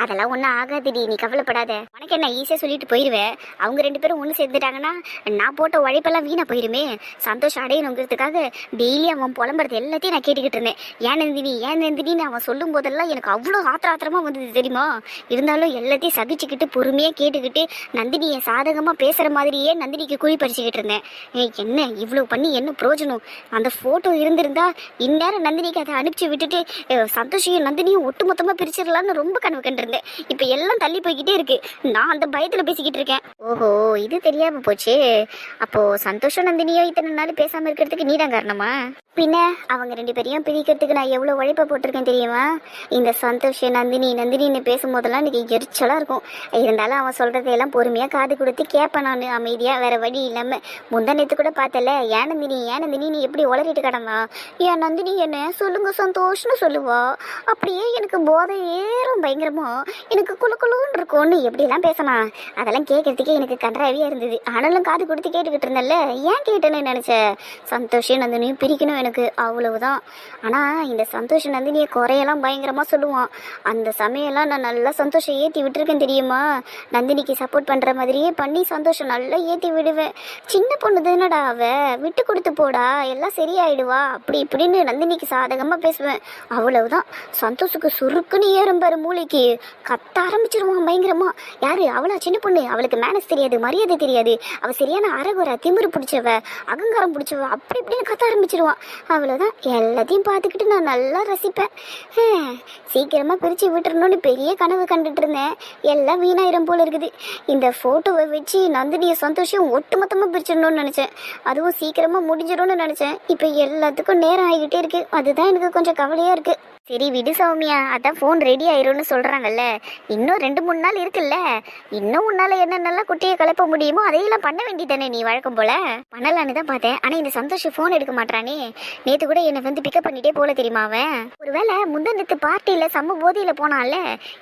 Speaker 1: அதெல்லாம் ஒன்றும் ஆகாதுடி. நீ கவலைப்படாத. உனக்கு என்ன ஈஸியாக சொல்லிட்டு போயிடுவேன் அவங்க ரெண்டு பேரும் ஒன்று சேர்ந்துட்டாங்கன்னா நான் போட்ட உழைப்பெல்லாம் வீணா போயிருமே. சந்தோஷம் அடையணுங்கிறதுக்காக டெய்லி அவன் புலம்புறது எல்லாத்தையும் நான் கேட்டுக்கிட்டு இருந்தேன். ஏன் நந்தினி? ஏன் நந்தினின்னு அவன் சொல்லும் போதெல்லாம் எனக்கு அவ்வளோ ஆத்திர ஆத்திரமாக வந்தது தெரியுமா? இருந்தாலும் எல்லாத்தையும் சகிச்சுக்கிட்டு பொறுமையாக கேட்டுக்கிட்டு நந்தினியை சாதகமாக பேசுகிற மாதிரியே நந்தினிக்கு குழி பறிச்சுக்கிட்டு இருந்தேன். ஏய், என்ன இவ்வளோ பண்ணி என்ன பிரயோஜனம்? அந்த ஃபோட்டோ இருந்திருந்தா இந்நேரம் நந்தினிக்கு அதை அனுப்பிச்சு விட்டுட்டு சந்தோஷையும் நந்தினியும் ஒட்டுமொத்தமாக பிரிச்சிடலான்னு ரொம்ப கனவு கண்டிருந்தேன். இப்போ எல்லாம் தள்ளி போய்கிட்டே இருக்கு. நான் அந்த பயத்தில் பேசிக்கிட்டு இருக்கேன். ஓஹோ இது தெரியாம போச்சு. அப்போ சந்தோஷம் நந்தினியோ இத்தனை நாள் பேசாம இருக்கிறதுக்கு நீதான் காரணமா? பின்ன அவங்க ரெண்டு பேரையும் பிரிக்கிறதுக்கு நான் எவ்வளோ உழைப்ப போட்டிருக்கேன் தெரியுமா? இந்த விஷயம் நந்தினி நந்தினின்னு பேசும்போதெல்லாம் எனக்கு எரிச்சலாக இருக்கும். இருந்தாலும் அவன் சொல்றதையெல்லாம் பொறுமையாக காது கொடுத்து கேட்பேன் நான். அமைதியாக வேற வழி இல்லாமல் முந்தா கூட பார்த்தல ஏன் நந்தினி ஏன் நந்தினி நீ எப்படி உளறிட்டு கிடந்தா? ஏன் நந்தினி என்ன சொல்லுங்க சந்தோஷ்னு சொல்லுவா. அப்படியே எனக்கு போதை ஏறும் பயங்கரமா. எனக்கு குளு குளுன்னு இருக்கும்னு எப்படிலாம் பேசலாம் அதெல்லாம் கேட்கறதுக்கே எனக்கு கன்றாவியாக இருந்தது. ஆனாலும் காது கொடுத்து கேட்டுக்கிட்டு இருந்தேன்ல. ஏன் கேட்டேன்னு நினச்ச? சந்தோஷம் நந்தினியும் பிரிக்கணும் எனக்கு. அவ்வளவுதான். ஆனா இந்த சந்தோஷ் நந்தினியை குறையெல்லாம் பயங்கரமாக சொல்லுவான். அந்த சமயம்லாம் நான் நல்லா சந்தோஷம் ஏற்றி விட்டுருக்கேன் தெரியுமா? நந்தினிக்கு சப்போர்ட் பண்ணுற மாதிரியே பண்ணி சந்தோஷம் நல்லா ஏற்றி விடுவேன். சின்ன பொண்ணு தானடா அவ. விட்டு கொடுத்து போடா. எல்லாம் சரியாயிடுவா. அப்படி இப்படின்னு நந்தினிக்கு சாதகமாக பேசுவேன். அவ்வளவுதான். சந்தோஷுக்கு சுருக்குன்னு ஏறும் பாரு மூளைக்கு. கத்த ஆரம்பிச்சிருவான் பயங்கரமா. யாரு? அவளா? சின்ன பொண்ணு. அவளுக்கு மேனஸ் தெரியாது மரியாதை தெரியாது. அவள் சரியான அரகுற திமிரு பிடிச்சவ அகங்காரம் பிடிச்சவ அப்படி இப்படின்னு கத்த ஆரம்பிச்சிருவான் அவ்வளோதான் எல்லாத்தையும் பார்த்துக்கிட்டு நான் நல்லா ரசிப்பேன். சீக்கிரம் சீக்கிரமா பிரிச்சு விட்டுறணும்னு பெரிய கனவு கண்டுட்டு இருந்தேன். எல்லாம் வீணாயிரம் போல இருக்குது. இந்த ஃபோட்டோவை வச்சு நந்தினியை சந்தோஷம் ஒட்டுமொத்தமா பிரிச்சிடணும்னு நினச்சேன். அதுவும் சீக்கிரமா முடிஞ்சிடும்னு நினச்சேன். இப்போ எல்லாத்துக்கும் நேரம் ஆகிக்கிட்டே இருக்கு. அதுதான் எனக்கு கொஞ்சம் கவலையா இருக்கு. சரி விடு சௌமியா. அதான் ஃபோன் ரெடி ஆயிரும்னு சொல்றாங்கல்ல. இன்னும் ரெண்டு மூணு நாள் இருக்குல்ல. இன்னும் உன்னால என்னென்னலாம் குட்டியை கலப்ப முடியுமோ அதையெல்லாம் பண்ண வேண்டியதானே நீ வழக்கம் போல? பண்ணலான்னு தான் பார்த்தேன். ஆனால் இந்த சந்தோஷம் ஃபோன் எடுக்க மாட்டானே நேத்து கூட என்னை வந்து பிக்கப் பண்ணிட்டே போல தெரியுமா அவன்? ஒருவேளை முந்தனத்து பார்ட்டியில செம்ம போதையில போனான்ல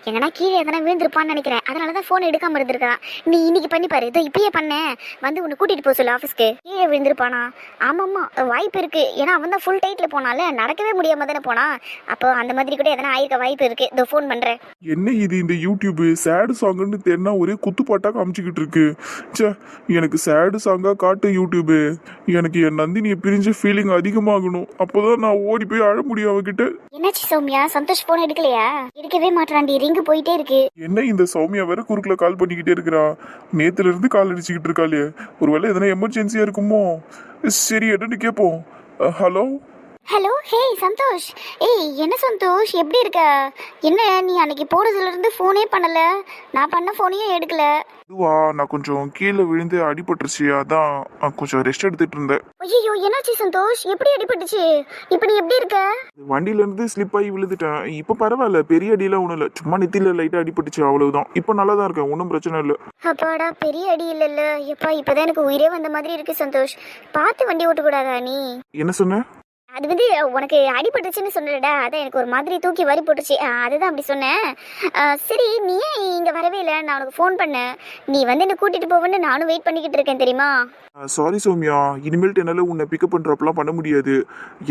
Speaker 1: எங்கன்னா கீழே எதனா விழுந்திருப்பான்னு நினைக்கிறேன். அதனாலதான் ஃபோன் எடுக்காம இருந்திருக்கான் நீ இன்னைக்கு பண்ணி பாரு. இதோ இப்பயே பண்ணேன் வந்து உன்னை கூட்டிட்டு போக சொல்லு ஆஃபீஸ்க்கு கீழே விழுந்திருப்பானா? ஆமாம்மா வாய்ப்பு இருக்கு. ஏன்னா அவன் தான் ஃபுல் டைட்ல போனால நடக்கவே முடியாம தானே போனான் அப்போ அந்த மாதிரி கூட எதனா ஆயிருக்க வாய்ப்பு இருக்கு. இதோ ஃபோன் பண்றேன்.
Speaker 3: என்ன இது இந்த யூடியூப் சேடு சாங்குன்னு தெரினா ஒரே குத்துப்பாட்டா காமிச்சிக்கிட்டு இருக்கு. ச்சே எனக்கு சேடு சாங்கா காட்டு யூடியூபு எனக்கு என் நந்தினியை பிரிஞ்ச ஃபீலிங் அதிகமாகணும். அப்போதான் நான் ஓடி போய் அழ முடியும் அவகிட்ட.
Speaker 1: என்னாச்சு சௌமியா? சந்தோஷ் போன் எடுக்கலையா? எடுக்கவே மாட்டான்டி ரிங்கு போயிட்டே இருக்கு.
Speaker 3: என்ன இந்த சௌமியா வேற குறுக்குல கால் பண்ணிக்கிட்டே இருக்கிறா? நேத்துல இருந்து கால் அடிச்சுக்கிட்டு இருக்காளே. ஒருவேளை எதனா எமர்ஜென்சியா இருக்குமோ? சரி என்னன்னு கேட்போம் ஹலோ
Speaker 1: ஹலோ ஹே சந்தோஷ். ஏய் என்ன சந்தோஷ்? எப்படி இருக்க? என்ன நீ அன்னைக்கு போனதுல இருந்து ஃபோனே பண்ணல? நான் பண்ண ஃபோனையும் எடுக்கல.
Speaker 3: இதுவா நான் கொஞ்சம் கீழே விழுந்து அடிபட்டுருச்சு அதான் கொஞ்சம் ரெஸ்ட் எடுத்துட்டு இருந்தேன்.
Speaker 1: ஐயோ என்னாச்சு சந்தோஷ்? எப்படி அடிபட்டுச்சு? இப்போ நீ எப்படி இருக்க?
Speaker 3: வண்டியில இருந்து ஸ்லிப் ஆகி விழுந்துட்டேன். இப்போ பரவாயில்ல பெரிய அடியெல்லாம் ஒன்றும் இல்லை. சும்மா நெத்தியில லைட்டாக அடிபட்டுச்சு அவ்வளவுதான். இப்போ நல்லா தான் இருக்கேன் ஒன்றும் பிரச்சனை இல்லை.
Speaker 1: அப்பாடா பெரிய அடி இல்லைல்ல எப்பா இப்போதான் எனக்கு உயிரே வந்த மாதிரி இருக்கு சந்தோஷ். பார்த்து வண்டி ஓட்டக்கூடாதா நீ?
Speaker 3: என்ன சொன்ன?
Speaker 1: அது வந்து உனக்கு அடிபட்டுச்சுன்னு சொன்னடா அதான் எனக்கு ஒரு மாதிரி தூக்கி வரி போட்டுச்சு. அதுதான் அப்படி சொன்னேன். சரி நீ ஏன் இங்கே வரவே இல்லை? நான் உனக்கு ஃபோன் பண்ணேன். நீ வந்து என்ன கூட்டிட்டு போவேன்னு நானும் வெயிட் பண்ணிக்கிட்டு இருக்கேன் தெரியுமா?
Speaker 3: சாரி சௌமியா. இனிமேல்ட்டு என்னால் உன்னை பிக்கப் பண்ணுறப்பெல்லாம் பண்ண முடியாது.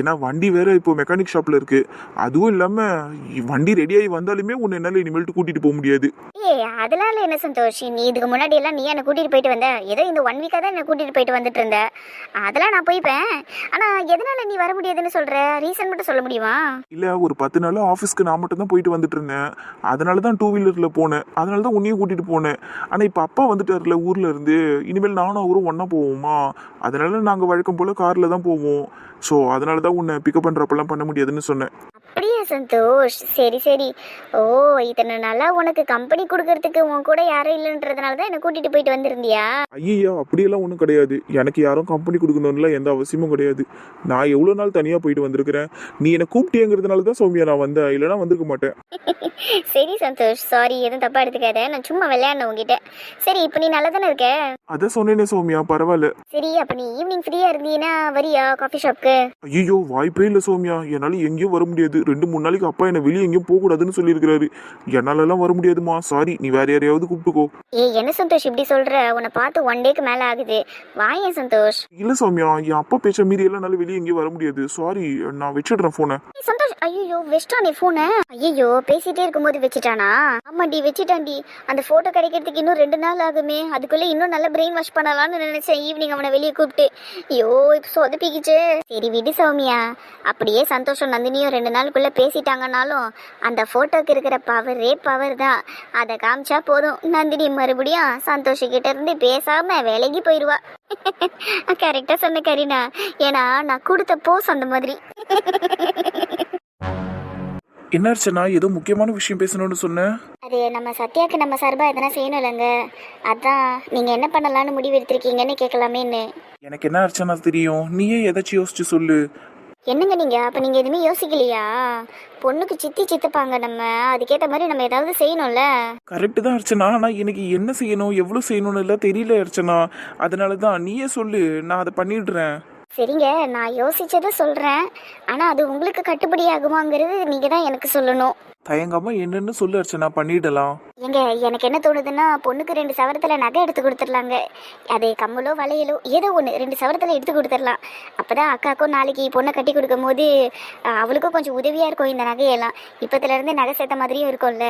Speaker 3: ஏன்னா வண்டி வேற இப்போ மெக்கானிக் ஷாப்பில் இருக்கு. அதுவும் இல்லாமல் வண்டி ரெடியாகி வந்தாலுமே உன்னை என்னால் இனிமேல்ட்டு கூட்டிகிட்டு போக முடியாது.
Speaker 1: ஏய் அதெல்லாம் இல்லை என்ன சந்தோஷ்? நீ இதுக்கு முன்னாடி எல்லாம் நீ என்னை கூட்டிட்டு போயிட்டு வந்த? ஏதோ இந்த ஒன் வீக்காக தான் என்னை கூட்டிட்டு போயிட்டு வந்துட்டு இருந்த. அதெல்லாம் நான் போய்ப்பேன். ஆனால் எதனால நீ வர முடியாதுன்னு சொல்ற? ரீசன் மட்டும் சொல்ல முடியுமா?
Speaker 3: இல்லை ஒரு பத்து நாள் ஆஃபீஸ்க்கு நான் மட்டும் தான் போயிட்டு வந்துட்டு இருந்தேன். அதனால தான் டூ வீலரில் போனேன். அதனால தான் உன்னையும் கூட்டிகிட்டு போனேன். ஆனால் இப்போ அப்பா வந்துட்டார்ல ஊரில் இருந்து. இனிமேல் நானும் அவரும் ஒன்றா போவோமா? அதனால நாங்கள் வழக்கம் போல் காரில் தான் போவோம். ஸோ அதனால தான் உன்னை பிக்கப் பண்ணுறப்பெல்லாம் பண்ண முடியாதுன்னு சொன்னேன்.
Speaker 1: அப்படியா? சந்தோஷ் சரி சரி. ஓ இத்தனை நாளா உனக்கு கம்பெனி கொடுக்கறதுக்கு உன் கூட யாரும் இல்லைன்றதுனால தான் என்னை கூட்டிட்டு போயிட்டு வந்திருந்தியா?
Speaker 3: ஐயா அப்படியெல்லாம் ஒன்றும் கிடையாது. எனக்கு யாரும் கம்பெனி கொடுக்கணும்ல எந்த அவசியமும் கிடையாது. நான் எவ்வளோ நாள் தனியாக போயிட்டு வந்திருக்கிறேன்? நீ என்னை கூப்பிட்டேங்கிறதுனால தான் சௌமியா நான் வந்தேன். இல்லைனா வந்திருக்க மாட்டேன்.
Speaker 1: சரி சந்தோஷ். சாரி எதுவும் தப்பா எடுத்துக்காத. நான் சும்மா விளையாடணும் உங்ககிட்ட சரி இப்போ நீ நல்லா தானே இருக்க?
Speaker 3: அதான் சொன்னேனே சௌமியா பரவாயில்ல.
Speaker 1: சரி அப்ப நீ ஈவினிங் ஃப்ரீயா இருந்தீங்கன்னா வரியா காஃபி ஷாப்க்கு
Speaker 3: ஐயோ வாய்ப்பே இல்லை சௌமியா. என்னால் எங்கேயும் வர முடியாது. ரெண்டு மூணு நாளைக்கு அப்பா என்னை வெளியே எங்கேயும் போகக்கூடாதுன்னு சொல்லியிருக்கிறாரு. என்னாலலாம் வர முடியாதுமா. சாரி நீ வேற யாரையாவது கூப்பிட்டுக்கோ.
Speaker 1: ஏய் என்ன சந்தோஷ் இப்படி சொல்ற? உன்னை பார்த்து ஒன் டேக்கு மேல ஆகுது. வாயேன் சந்தோஷ்?
Speaker 3: இல்லை சௌமியா என் அப்பா பேச்ச மீறி எல்லாம் என்னால் வெளியே எங்கேயும் வர முடியாது. சாரி நான் வச்சிடுறேன்
Speaker 1: ஏய், சந்தோஷ் ஐயோ வெச்சிட்டானே போனை ஐயோ பேசிட்டே இருக்கும்போது வச்சுட்டானா? ஆமாண்டி வச்சுட்டான்டி அந்த போட்டோ கிடைக்கிறதுக்கு இன்னும் ரெண்டு நாள் ஆகுமே. அதுக்குள்ள இன்னும் நல்ல பிரெயின் வாஷ் பண்ணலாம்னு நினைச்சேன். ஈவினிங் அவனை வெளியே கூப்பிட்டு. ஐயோ இப்போ சொதப்பிக்கிச்சு. சரி விடு சௌமியா. அப்படியே சந்தோஷம் நந்தினியும் ரெண்டு நாளுக்குள்ள பேசிட்டாங்கன்னாலும் அந்த போட்டோக்கு இருக்கிற பவரே பவர் தான். அதை காமிச்சா போதும். நந்தினி மறுபடியும் சந்தோஷ் கிட்ட இருந்து பேசாம விலகி போயிடுவா கரெக்டா சொன்ன கரீனா. ஏன்னா நான் கொடுத்த போஸ் அந்த மாதிரி.
Speaker 2: என்ன அர்ச்சனா ஏதோ முக்கியமான விஷயம் பேசணும்னு சொன்னேன்
Speaker 1: அது நம்ம சத்யாக்கு நம்ம சார்பா எதனா செய்யணும் இல்லைங்க? அதான் நீங்க என்ன பண்ணலாம்னு முடிவு எடுத்திருக்கீங்கன்னு கேட்கலாமேன்னு.
Speaker 2: எனக்கு என்ன அர்ச்சனா தெரியும்? நீயே ஏதாச்சும் யோசிச்சு சொல்லு.
Speaker 1: என்னங்க நீங்க? அப்ப நீங்க எதுவுமே யோசிக்கலையா? பொண்ணுக்கு சித்தி சித்தப்பாங்க நம்ம. அதுக்கேற்ற மாதிரி நம்ம ஏதாவது செய்யணும்ல?
Speaker 2: கரெக்டு தான் அர்ச்சனா. ஆனால் எனக்கு என்ன செய்யணும்? எவ்வளோ செய்யணும்னு எல்லாம் தெரியல அர்ச்சனா. அதனால தான் நீயே சொல்லு. நான் அதை பண்ணிடுறேன்.
Speaker 1: சரிங்க நான் யோசிச்சதை சொல்றேன். ஆனா அது உங்களுக்கு கட்டுப்படி ஆகுமாங்கிறது நீங்க தான் எனக்கு சொல்லணும்.
Speaker 2: தயங்காம என்னன்னு சொல்லு அர்ச்சனா. பண்ணிடலாம்.
Speaker 1: ஏங்க எனக்கு என்ன தோணுதுன்னா பொண்ணுக்கு ரெண்டு சவரத்தில் நகை எடுத்து கொடுத்துடலாங்க. அது கம்மலோ வளையலோ ஏதோ ஒன்று ரெண்டு சவரத்தில் எடுத்து கொடுத்துடலாம். அப்பதான் அக்காக்கும் நாளைக்கு பொண்ணை கட்டி கொடுக்கும் போது அவளுக்கும் கொஞ்சம் உதவியாக இருக்கும் இந்த நகையெல்லாம். இப்போத்துலேருந்து நகை சேர்த்த மாதிரியும் இருக்கும்ல.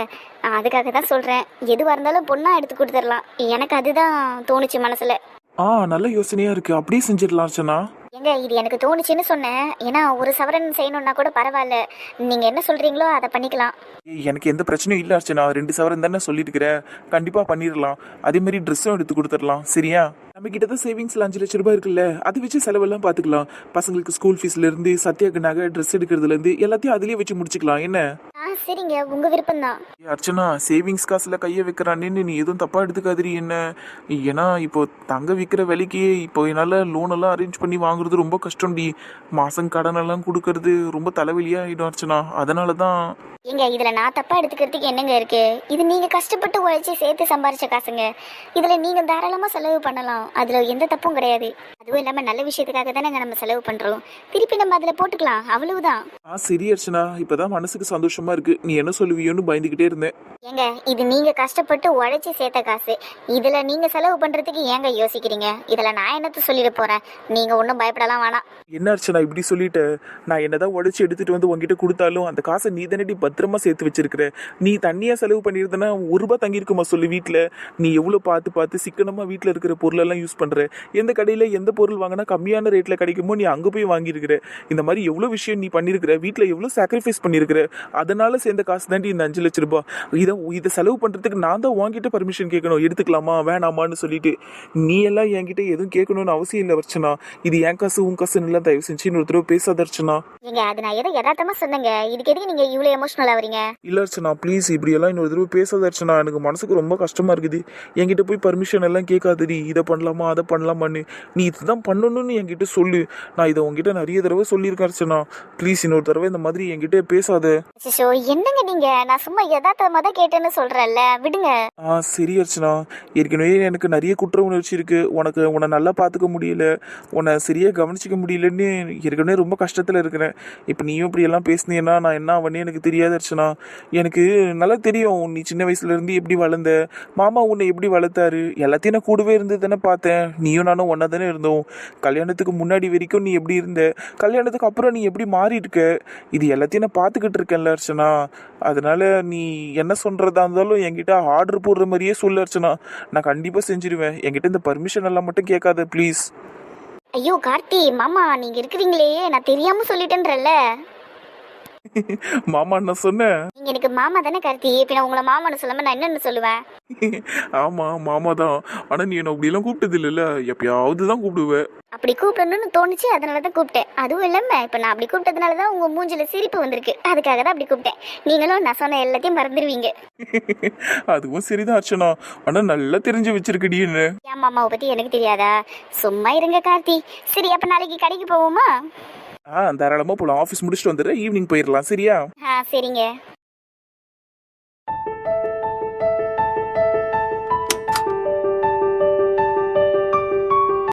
Speaker 1: அதுக்காக தான் சொல்கிறேன் எதுவாக இருந்தாலும் பொண்ணாக எடுத்து கொடுத்துடலாம். எனக்கு அதுதான் தோணுச்சு மனசில்.
Speaker 2: ஆ நல்ல யோசனையா இருக்கு. அப்படியே செஞ்சிடலாம் அர்ச்சனா.
Speaker 1: ஏங்க இது எனக்கு தோணுச்சுன்னு சொன்னேன். ஏன்னா ஒரு சவரன் செய்யணும்னா கூட பரவாயில்ல. நீங்கள் என்ன சொல்கிறீங்களோ அதை பண்ணிக்கலாம்.
Speaker 2: எனக்கு எந்த பிரச்சனையும் இல்லை அர்ச்சனா. ரெண்டு சவரம் தானே சொல்லிட்டு கண்டிப்பாக பண்ணிடலாம். அதே மாதிரி ட்ரெஸ்ஸும் எடுத்து கொடுத்துடலாம். சரியா? நம்ம கிட்ட தான் சேவிங்ஸ்ல அஞ்சு லட்ச ரூபாய் இருக்குல்ல. அதை வச்சு செலவெல்லாம் பார்த்துக்கலாம் பசங்களுக்கு ஸ்கூல் ஃபீஸ்ல இருந்து சத்யாக்கு நகை ட்ரெஸ் எடுக்கிறதுல இருந்து எல்லாத்தையும் அதுலயே வச்சு முடிச்சுக்கலாம். என்ன?
Speaker 1: சரிங்க. உங்கள் விருப்பம்தான்.
Speaker 2: ஏய், அர்ச்சனா சேவிங்ஸ் காசுல கையை வைக்கிறான்னு நீ எதுவும் தப்பா எடுத்துக்காதிரி என்ன? ஏன்னா இப்போ தங்க விற்கிற விலைக்கு இப்போ என்னால் லோன் எல்லாம் அரேஞ்ச் பண்ணி வாங்குறது ரொம்ப கஷ்டம்டி மாசம் கடன் எல்லாம் கொடுக்கறது ரொம்ப தலைவலியா ஆயிடும் அர்ச்சனா. அதனால தான்
Speaker 1: ஏங்க இதுல நான் தப்பா எடுத்துக்கிறதுக்கு என்னங்க இருக்கு? இது நீங்க கஷ்டப்பட்டு உழைச்சி சேர்த்து சம்பாரிச்ச காசுங்க. இதுல நீங்க தாராளமா செலவு பண்ணலாம். அதுல எந்த தப்பும் கிடையாது. அதுவும் இல்லாம நல்ல விஷயத்துக்காக தானேங்க நம்ம செலவு பண்றோம். திருப்பி நம்ம அதுல போட்டுக்கலாம். அவ்வளவுதான்.
Speaker 2: ஆ சரி அர்ச்சனா. இப்பதான் மனசுக்கு சந்தோஷமா இருக்கு. நீ என்ன சொல்லுவியோன்னு பயந்துகிட்டே இருந்தேன்.
Speaker 1: ஏங்க இது நீங்க கஷ்டப்பட்டு உழைச்சி சேர்த்த காசு. இதுல நீங்க செலவு பண்றதுக்கு ஏங்க யோசிக்கிறீங்க? இதுல நான் என்னத்த சொல்லிட போறேன்? நீங்க ஒன்றும் பயப்படலாம் வேணாம்.
Speaker 2: என்ன அர்ச்சனா இப்படி சொல்லிட்டு? நான் என்னதான் உழைச்சி எடுத்துட்டு வந்து உங்ககிட்ட கொடுத்தாலும் அந்த காசை நீ தானடி பத்திரமா சேர்த்து வச்சிருக்கிற? நீ தண்ணியா செலவு பண்ணியிருந்தனா ஒரு ரூபாய் தங்கியிருக்குமா சொல்லு வீட்டில் நீ எவ்வளோ பார்த்து பார்த்து சிக்கனமா வீட்டில் இருக்கிற பொருளெல்லாம் யூஸ் பண்ற? எந்த கடையில் எந்த பொருள் வாங்கினா கம்மியான ரேட்டில் கிடைக்குமோ நீ அங்கே போய் வாங்கியிருக்கிற? இந்த மாதிரி எவ்வளோ விஷயம் நீ பண்ணியிருக்கிற? வீட்டில் எவ்வளோ சாக்ரிஃபைஸ் பண்ணியிருக்கிற? அதனால சேர்ந்த காசு தாண்டி இந்த அஞ்சு லட்ச ரூபாய். இதை இதை செலவு பண்ணுறதுக்கு நான் தான் உன்கிட்ட பர்மிஷன் கேட்கணும். எடுத்துக்கலாமா? வேணாமான்னு சொல்லிட்டு நீ எல்லாம் என்கிட்ட எதுவும் கேட்கணும்னு அவசியம் இல்லை வர்ச்சனா இது என் காசு உன் காசுன்னு எல்லாம் தயவு செஞ்சு இன்னொரு தடவை பேசாத அர்ச்சனா.
Speaker 1: ஏங்க அது நான் ஏதோ யதார்த்தமா சொன்னேங்க. இதுக்கு எதுக்கு நீங்க இவ்வளவு எமோஷனல் ஆவறீங்க
Speaker 2: இல்லை அர்ச்சனா ப்ளீஸ் இப்படியெல்லாம் இன்னொரு தடவை பேசாத அர்ச்சனா. எனக்கு மனசுக்கு ரொம்ப கஷ்டமாக இருக்குது. என்கிட்ட போய் பர்மிஷன் எல்லாம் கேட்காதடி. இதை பண்ணலாமா அதை பண்ணலாமான்னு. நீ இதுதான் பண்ணணும்னு என்கிட்ட சொல்லு. நான் இதை உங்ககிட்ட நிறைய தடவை சொல்லியிருக்கேன் அர்ச்சனா. ப்ளீஸ் இன்னொரு தடவை இந்த மாதிரி என்கிட்ட பேசாத.
Speaker 1: என்னங்க நீங்க? நான் சும்மா யதார்த்தமா தான் கேட்டேன்னு சொல்றல்ல விடுங்க.
Speaker 2: ஆ சரி அர்ச்சனா. ஏற்கனவே எனக்கு நிறைய குற்ற உணர்ச்சி இருக்கு உனக்கு உன்னை நல்லா பார்த்துக்க முடியல. உன்னை சரியா கவனிச்சிக்க முடியலன்னு ஏற்கனவே ரொம்ப கஷ்டத்தில் இருக்கிறேன். இப்போ நீயும் இப்படி எல்லாம் பேசுனீன்னா நான் என்ன ஆவனே எனக்கு தெரியாது அர்ச்சனா. எனக்கு நல்லா தெரியும் நீ சின்ன வயசுல இருந்து எப்படி வளர்ந்த மாமா உன்னை எப்படி வளர்த்தாரு எல்லாத்தையும் நான் கூடவே இருந்து தானே பார்த்தேன். நீயும் நானும் ஒன்னா தானே இருந்தோம். கல்யாணத்துக்கு முன்னாடி வரைக்கும் நீ எப்படி இருந்த கல்யாணத்துக்கு அப்புறம் நீ எப்படி மாறி இருக்க இது எல்லாத்தையும் நான் பார்த்துக்கிட்டு இருக்கேன்ல அர்ச்சனா. அதனால நீ என்ன சொன்ன பண்ணுறதா இருந்தாலும் என்கிட்ட ஆர்டர் போடுற மாதிரியே சொல்லு அர்ச்சனா. நான் கண்டிப்பாக செஞ்சிருவேன். என்கிட்ட இந்த பர்மிஷன் எல்லாம் மட்டும் கேட்காத ப்ளீஸ்
Speaker 1: ஐயோ கார்த்தி மாமா நீங்க இருக்கிறீங்களே. நான் தெரியாமல் சொல்லிட்டேன்றல்ல.
Speaker 2: மாமா நான் சொன்னேன்
Speaker 1: நீங்க எனக்கு மாமா தானே கார்த்தி. இப்ப நான் உங்களை மாமான்னு சொல்லாம நான் என்னன்னு சொல்லுவேன்?
Speaker 2: ஆமா மாமா தான். ஆனா நீ என்ன அப்படியெல்லாம் கூப்பிட்டது இல்லைல்ல எப்பயாவது தான் கூப்பிடுவேன்
Speaker 1: அப்படி கூப்பிடணும்னு தோணுச்சு அதனால தான் கூப்பிட்டேன். அதுவும் இல்லாம இப்ப நான் அப்படி கூப்பிட்டதுனால தான் உங்க மூஞ்சில சிரிப்பு வந்திருக்கு. அதுக்காக தான் அப்படி கூப்பிட்டேன். நீங்களும் நான் சொன்ன எல்லாத்தையும் மறந்துடுவீங்க
Speaker 2: அதுவும் சரிதான் அர்ச்சனா. ஆனா நல்லா தெரிஞ்சு வச்சிருக்கடி என்ன?
Speaker 1: என் மாமாவை பத்தி எனக்கு தெரியாதா? சும்மா இருங்க கார்த்தி. சரி அப்ப நாளைக்கு கடைக்கு போவோமா?
Speaker 2: ஆ தாராளமா போலாம். ஆஃபீஸ் முடிச்சுட்டு வந்துடுறேன் ஈவினிங் போயிடலாம் சரியா?
Speaker 1: ஆ சரிங்க.